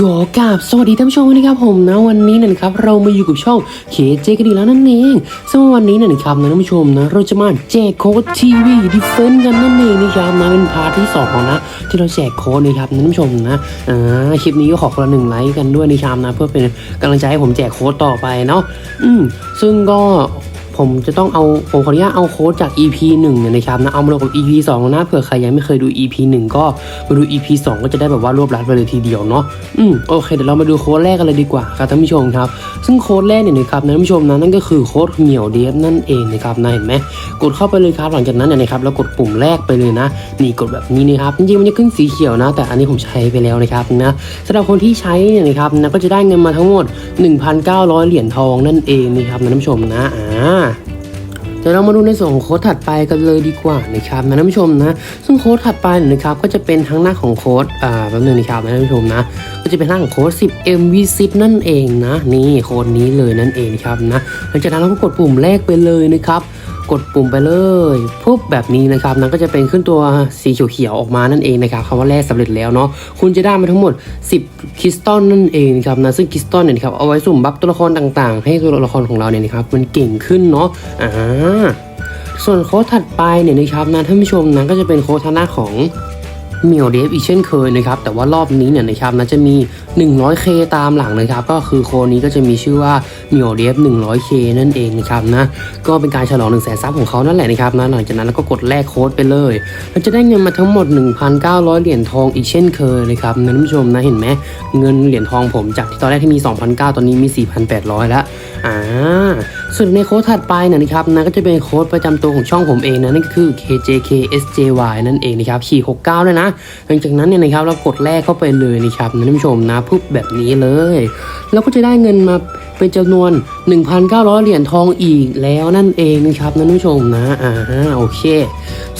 ขอกราบสวัสดีท่านผู้ชมนะครับผมนะวันนี้นะครับเรามาอยู่กับช่องเคเจกันดีกแล้วนั่นเองซึ่งวันนี้นะครับนะท่านผู้ชมนะเราจะมาแจกโค้ดทีวีดิเฟนกันนั่นเองนะครับนะเป็นพาร์ทที่สองนะที่เราแจกโค้ดนะครับท่านผู้ชมนะอ่าคลิปนี้ก็ขอคนละหนึ่งไลค์กันด้วยนะครับนะเพื่อเป็นกำลังใจให้ผมแจกโค้ดต่อไปเนาะอืมซึ่งก็ ผมจะต้องเอาผมขออนุญาตเอาโค้ดจาก EP 1เนี่ยนะครับนะเอามาลงกับ EP 2นะเผื่อใครยังไม่เคยดู EP 1 ก็มาดู EP 2 ก็จะได้แบบว่ารวบรัดไปเลยทีเดียวเนาะอืมโอเคเดี๋ยวเรามาดูโค้ดแรกกันเลยดีกว่าครับท่านผู้ชมครับ ซึ่งโค้ดแรกเนี่ยนะครับนะท่านผู้ชมนะนั่นก็คือโค้ดเหมียวเดฟนั่นเองนะครับนะเห็นไหมกดเข้าไปเลยครับหลังจากนั้นเนี่ยนะครับแล้วกดปุ่มแรกไปเลยนะนี่กดแบบนี้นะครับจริงๆมันจะขึ้นสีเขียวนะ แต่อันนี้ผมใช้ไปแล้วนะครับนะสำหรับคนที่ใช้เนี่ยนะครับนะก็จะได้เงินมาทั้งหมด 1,900 เหรียญทองนั่นเองนะครับนะท่านผู้ชมนะอ่า เดี๋ยวเรามาดูในส่วนของโค้ดถัดไปกันเลยดีกว่านะครับนะท่านผู้ชมนะซึ่งโค้ดถัดไปนะครับก็จะเป็นทั้งหน้าของโค้ดอ่าแป๊บนึงนะครับนะท่านผู้ชมนะก็จะเป็นหน้าของโค้ด10 MV 10 นั่นเองนะนี่โค้ดนี้เลยนั่นเองครับนะหลังจากนั้นเราก็กดปุ่มแรกไปเลยนะครับ กดปุ่มไปเลยปุ๊บแบบนี้นะครับนั้นก็จะเป็นขึ้นตัวสีเขียวๆออกมานั่นเองนะครับคำว่าแร่สำเร็จแล้วเนาะคุณจะได้มาทั้งหมด 10คริสตัลนั่นเองนะครับนะซึ่งคริสตัลเนี่ยครับเอาไว้สุ่มบัฟตัวละครต่างๆ ให้ตัวละครของเราเนี่ยนะครับมันเก่งขึ้นเนาะอ่าส่วนโค้ดถัดไปเนี่ยนะครับนะท่านผู้ชมนะก็จะเป็นโค้ดทางด้าของ เมียวเดฟอีกเช่นเคยนะครับแต่ว่ารอบนี้เนี่ยนะครับนะจะมี 100k ตามหลังนะครับก็คือโค้ดนี้ก็จะมีชื่อว่าเมียวเดฟ 100k นั่นเองนะครับนะก็เป็นการฉลอง1 0 0 0 0แสนซับของเขานั่นแหละนะครับนะหลังจากนั้นเราก็กดแลกโค้ดไปเลยเราจะได้เงินมาทั้งหมด 1,900 เหรียญทองอีกเช่นเคยนะครับนะท่านผู้ชมนะเห็นไหมเงินเหรียญทองผมจากที่ตอนแรกที่มี 2,900 ตอนนี้มี 4,800 แล้วอ่าส่วนในโค้ดถัดไปนยนะครับนะก็จะเป็นโค้ดประจำตัวของช่องผมเองนะนั่นก็คือ KJKSJY นั่นเองนะครับขีด69ด้วยนะหลังจากนั้นเนี่ยนะครับเรากดแลกเข้าไปเลยนะครับนะท่านผู้ชมนะปุ๊บแบบนี้เลยเราก็จะได้เงินมา เป็นจำนวน 1,900 เหรียญทองอีกแล้วนั่นเองนะครับนะท่านผู้ชมนะอ่าโอเค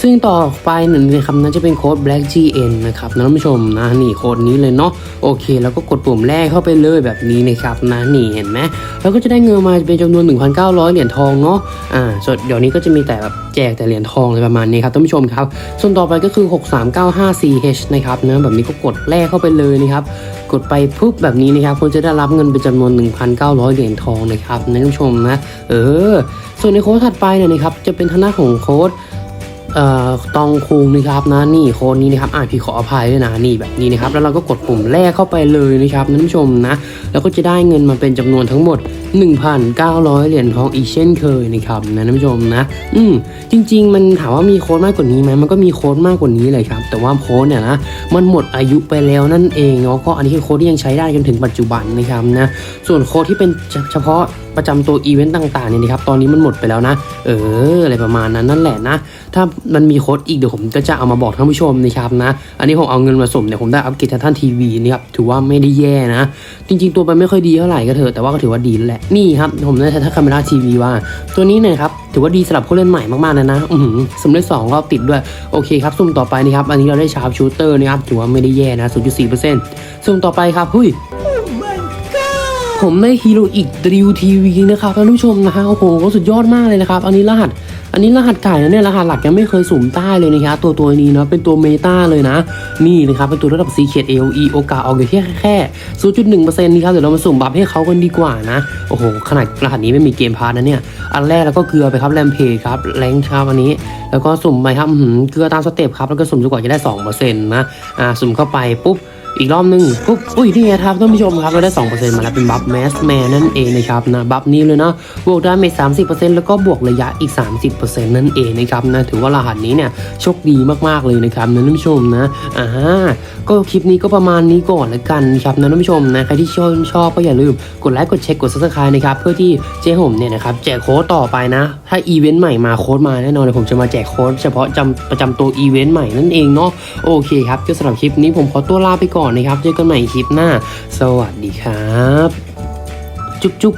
ซึ่งต่อไปหนึ่งนะครับนั่นจะเป็นโค้ด Black GN นะครับนะท่านผู้ชมนะนี่โค้ดนี้เลยเนาะโอเค แล้วก็กดปุ่มแรกเข้าไปเลยแบบนี้นะครับนะนี่เห็นไหมแล้วก็จะได้เงินมาเป็นจำนวน 1,900 เหรียญทองเนาะอ่าส่วนเดี๋ยวนี้ก็จะมีแต่แบบแจกแต่เหรียญทองอะไรประมาณนี้ครับท่านผู้ชมครับ ส่วนต่อไปก็คือ 6395CH นะครับนะแบบนี้ก็กดแรกเข้าไปเลยนะครับกดไปปุ๊บแบบนี้นะครับคุณจะได้รับเงินเป็นจำนวน 1,900เหรียญทองนะครับนะท่านผู้ชมนะเออ ส่วนในโค้ดถัดไปเนี่ยนะครับจะเป็นทางหน้าของโค้ดเอ่อตองคุงนะครับนะนี่โค้ดนี้นะครับอ่านพี่ขออภัยด้วยนะนี่แบบนี้นะครับแล้วเราก็กดปุ่มแรกเข้าไปเลยนะครับท่านผู้ชมนะแล้วก็จะได้เงินมาเป็นจำนวนทั้งหมด 1,900 เหรียญทองอีกเช่นเคยนะครับนะท่านผู้ชมนะ อืมจริง ๆ มันถามว่ามีโค้ดมากกว่านี้ไหมมันก็มีโค้ดมากกว่านี้เลยครับ แต่ว่าโค้ดเนี่ยนะมันหมดอายุไปแล้วนั่นเองเนาะก็อันนี้คือโค้ดที่ยังใช้ได้จนถึงปัจจุบันนะครับนะส่วนโค้ดที่เป็นเฉพาะประจำตัวอีเวนต์ต่างๆเนี่ยนะครับตอนนี้มันหมดไปแล้วนะ เอออะไรประมาณนั้นนั่นแหละนะ ถ้ามันมีโค้ดอีกเดี๋ยวผมก็จะเอามาบอกท่านผู้ชมนะครับนะ อันนี้ผมเอาเงินมาสมเนี่ยผมได้อัปเกรดททันทีวีนะครับถือว่าไม่ได้แย่นะ จริง ๆ ตัวมันไม่ค่อยดีเท่าไหร่ก็เถอะแต่ว่าก็ถือว่าดีแล้วแหละนี่ครับผมได้ททันคาเมราทีวีว่า ตัวนี้เนยครับถือว่าดีสำหรับผู้เล่นใหม่มากๆเลยนะอือหือสมเร็จสองรอบติดด้วยโอเคครับสุ่มต่อไปนะครับอันนี้เราได้ชาร์ปชูเตอร์นะครับถือว่าไม่ได้แย่นะ0.4%สุ่มต่อไปครับหุ้ย ผมได้ฮีโร่อีกดิวทีวีนะครับท่านผู้ชมนะฮะโอ้โหสุดยอดมากเลยนะครับอันนี้รหัส อันนี้รหัสไก่นะเนี่ยรหัสหลักยังไม่เคยสุ่มใต้เลยนะครับตัวตัวนี้เนาะเป็นตัวเมตาเลยนะ นี่นะครับเป็นตัวระดับซีเคดเอลีโอกาสออกอยู่ที่แค่0.1%นี่ครับเดี๋ยวเรามาสุ่มบัฟให้เขากันดีกว่านะโอ้โหขนาดรหัสนี้ไม่มีเกมพาร์ทนะเนี่ยอันแรกแล้วก็เกลือไปครับแรมเพย์ครับแรงครับอันนี้แล้วก็สุ่มไปครับเกลือตามสเต็ปครับแล้วก็สุ่มจนกว่าจะได้2%นะอ่าสุ่มเข้าไปปุ๊บ อีกรอบหนึ่งปุ๊บอุ้ยนี่ไงครับท่านผู้ชมครับเราได้2%มาแล้วเป็นบัฟแมสแมนนั่นเองนะครับนะบัฟนี้เลยนะบวกดาเมจ30%แล้วก็บวกระยะอีก 30%นั่นเองนะครับนะถือว่ารหัสนี้เนี่ยโชคดีมากๆเลยนะครับนะท่านผู้ชมนะอ่าก็คลิปนี้ก็ประมาณนี้ก่อนละกันนะครับนะท่านผู้ชมนะใครที่ชอบชอบก็อย่าลืมกดไลค์กดแชร์กด subscribe นะครับเพื่อที่เจ๊ผมเนี่ยนะครับแจกโค้ดต่อไปนะ ถ้าอีเวนต์ใหม่มาโค้ดมาแน่นอนเลยผมจะมาแจกโค้ดเฉพาะจำประจำตัวอีเวนต์ใหม่นั่นเองเนาะโอเคครับก็สำหรับคลิปนี้ผมขอตัวลาไปก่อนนะครับ เจอกันใหม่คลิปหน้า สวัสดีครับ จุ๊บจุ๊บ